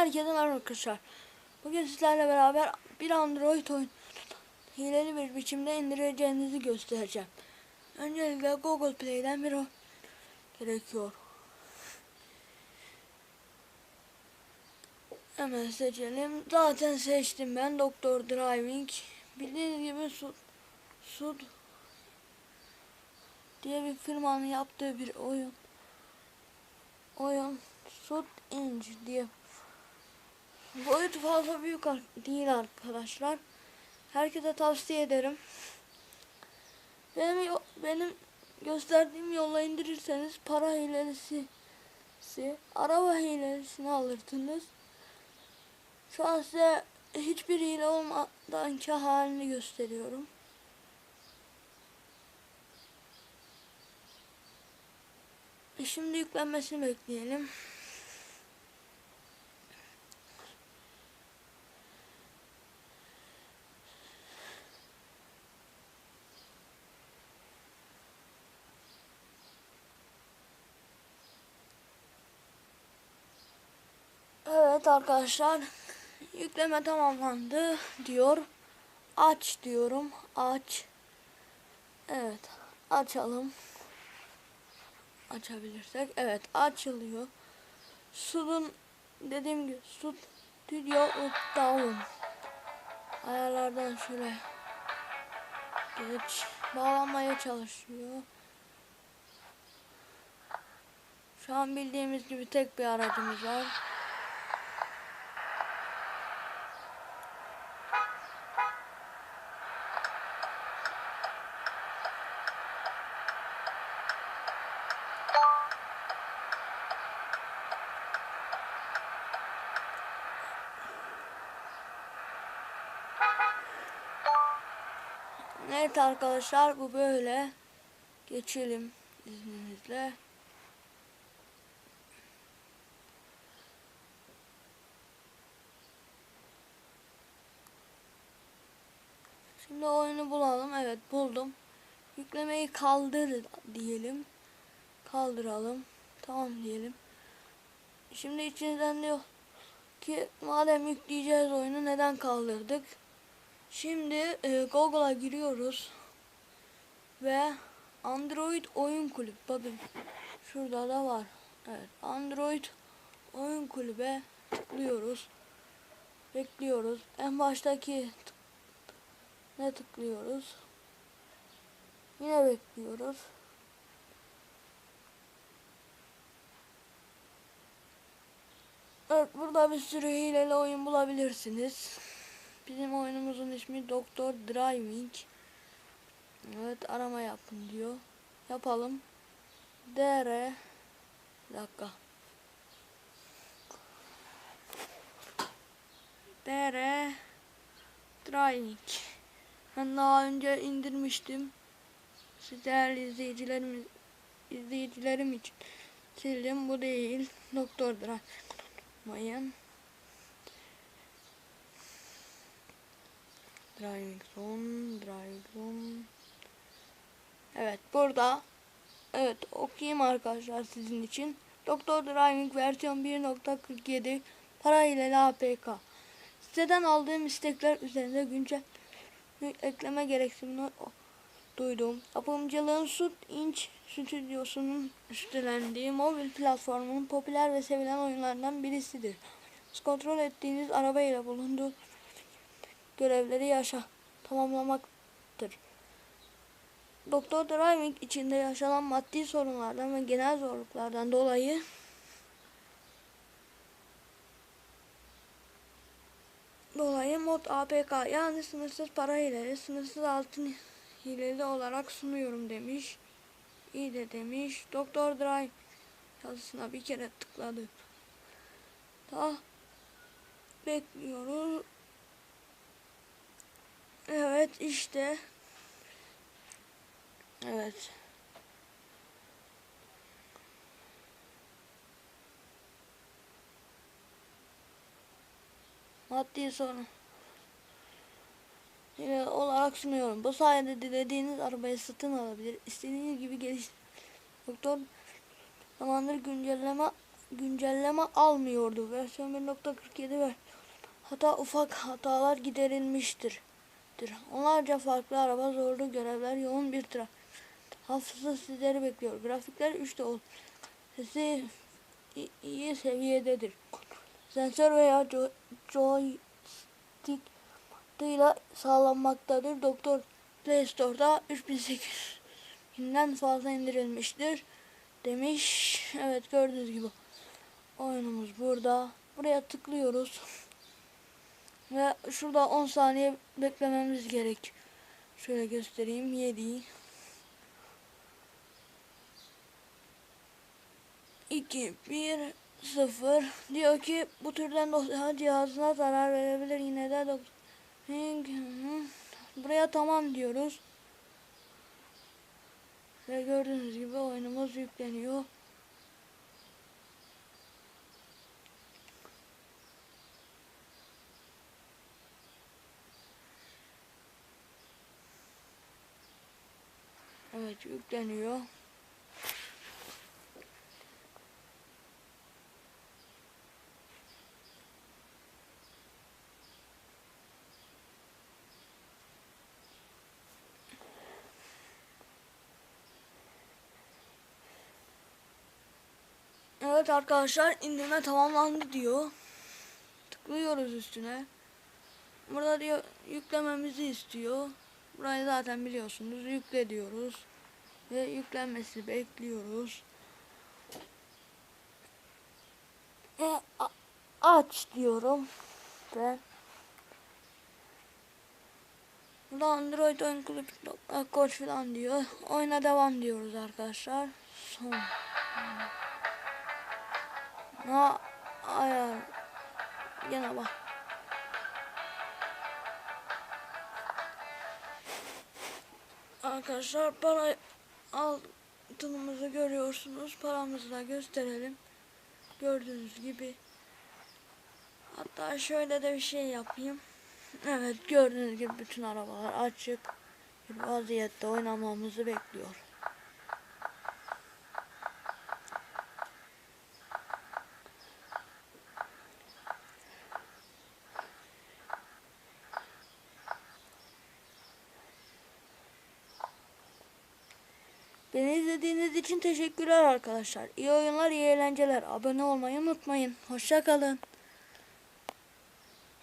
herkese merhaba arkadaşlar. Bugün sizlerle beraber bir Android oyun hileli bir biçimde indireceğinizi göstereceğim. Öncelikle Google Play'den bir oyun gerekiyor. Hemen seçelim. Zaten seçtim ben Doktor Driving. Bildiğiniz gibi Sud, Sud diye bir firmanın yaptığı bir oyun. Oyun Sud Inc diye Boyutu fazla büyük değil arkadaşlar. Herkese tavsiye ederim. Benim benim gösterdiğim yolla indirirseniz para hilesi si- araba hilesini alırsınız. Şu an size hiçbir hile olmadanki halini gösteriyorum. E Şimdi yüklenmesini bekleyelim. Evet arkadaşlar yükleme tamamlandı diyor. Aç diyorum. Aç. Evet. Açalım. Açabilirsek. Evet açılıyor. Sudun dediğim gibi Studio Down. Ayarlardan şöyle geç. Bağlanmaya çalışıyor. Şu an bildiğimiz gibi tek bir aracımız var. Evet arkadaşlar bu böyle. Geçelim izninizle. Şimdi oyunu bulalım. Evet buldum. Yüklemeyi kaldır diyelim. Kaldıralım. Tamam diyelim. Şimdi içinizden diyor ki madem yükleyeceğiz oyunu neden kaldırdık? Şimdi e, Google'a giriyoruz ve Android oyun kulüp bakın şurada da var. Evet Android oyun kulübe tıklıyoruz. Bekliyoruz. En baştaki ne tıklıyoruz? Yine bekliyoruz. Evet burada bir sürü hileli oyun bulabilirsiniz. Bizim oyunumuzun ismi Doktor Driving. Evet arama yapın diyor. Yapalım. DR Bir dakika. DR Driving. Ben daha önce indirmiştim. Siz değerli izleyicilerim izleyicilerim için sildim. Bu değil. Doktor Driving. Mayın. Driving zone. Evet burada evet okuyayım arkadaşlar sizin için. Doktor Driving versiyon 1.47 para ile APK. Siteden aldığım istekler üzerinde güncel ekleme gereksinimi duydum. Yapımcılığın Sud Inch stüdyosunun üstlendiği mobil platformunun popüler ve sevilen oyunlarından birisidir. Kontrol ettiğiniz araba ile bulunduğu görevleri yaşa tamamlamaktır. Doktor Driving içinde yaşanan maddi sorunlardan ve genel zorluklardan dolayı dolayı mod APK yani sınırsız para hileleri sınırsız altın hileli olarak sunuyorum demiş. İyi de demiş. Doktor Drive yazısına bir kere tıkladı. Daha bekliyoruz. Evet işte. Evet. Maddi sorun. Yine olarak sunuyorum. Bu sayede dilediğiniz arabayı satın alabilir. İstediğiniz gibi geliş. Doktor zamandır güncelleme güncelleme almıyordu. Versiyon 1.47 ve hatta ufak hatalar giderilmiştir. Onlarca farklı araba zorlu görevler yoğun bir trafik. Hafıza sizleri bekliyor. Grafikler 3'te ol. Sesi iyi seviyededir. Sensör veya jo- joystick ile sağlanmaktadır. Doktor Play Store'da 3800'den fazla indirilmiştir. Demiş. Evet gördüğünüz gibi oyunumuz burada. Buraya tıklıyoruz. Ve şurada 10 saniye beklememiz gerek. Şöyle göstereyim. 7 2 1 0 diyor ki bu türden dosya cihazına zarar verebilir. Yine de buraya tamam diyoruz. Ve gördüğünüz gibi oyunumuz yükleniyor Evet yükleniyor Evet arkadaşlar indirme tamamlandı diyor. Tıklıyoruz üstüne. Burada diyor yüklememizi istiyor. Burayı zaten biliyorsunuz. Yükle diyoruz. Ve yüklenmesini bekliyoruz. A- aç diyorum. Ve Burada Android oyun kulüp koç falan diyor. Oyuna devam diyoruz arkadaşlar. Son. Ha ayar. Gene bak. Arkadaşlar para altınımızı görüyorsunuz. Paramızı da gösterelim. Gördüğünüz gibi. Hatta şöyle de bir şey yapayım. Evet gördüğünüz gibi bütün arabalar açık. Bir vaziyette oynamamızı bekliyor. İzlediğiniz için teşekkürler arkadaşlar. İyi oyunlar, iyi eğlenceler. Abone olmayı unutmayın. Hoşça kalın.